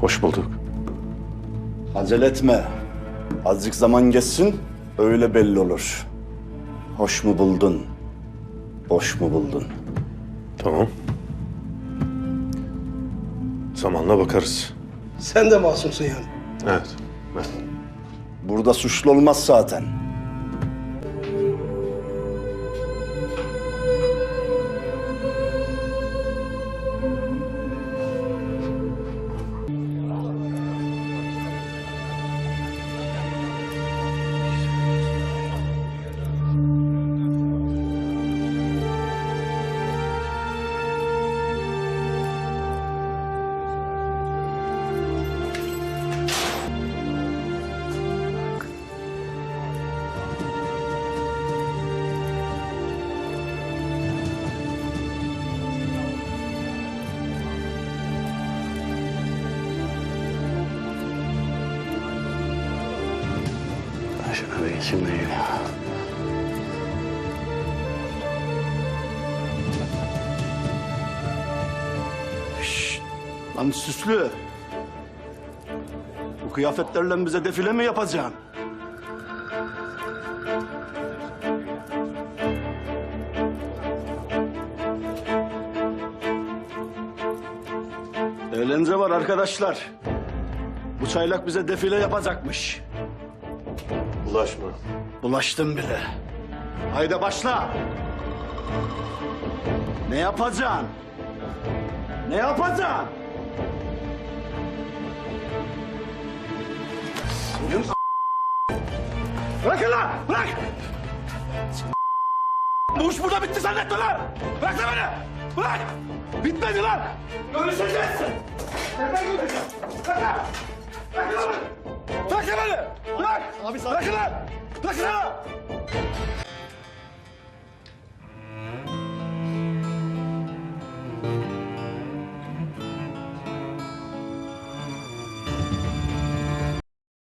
Hoş bulduk. Acele etme. Azıcık zaman geçsin, öyle belli olur. Hoş mu buldun? Boş mu buldun? Tamam. Zamanla bakarız. Sen de masumsun yani. Evet. evet. Burada suçlu olmaz zaten. Şuna bir ya. Şşt! Lan süslü. Bu kıyafetlerle bize defile mi yapacaksın? Eğlence var arkadaşlar. Bu çaylak bize defile yapacakmış. Bulaşma. Bulaştım bile. Haydi başla. Ne yapacaksın? Ne yapacaksın? Senin Bırakın lan! Bırak! Bu iş burada bitti zannetme lan! Bırak lan beni! Bırak! Bitmedi lan! Görüşeceğiz! Nereden görüşeceğiz? Bırak lan! Bırak lan Abi Bırakın lan! Bırakın lan!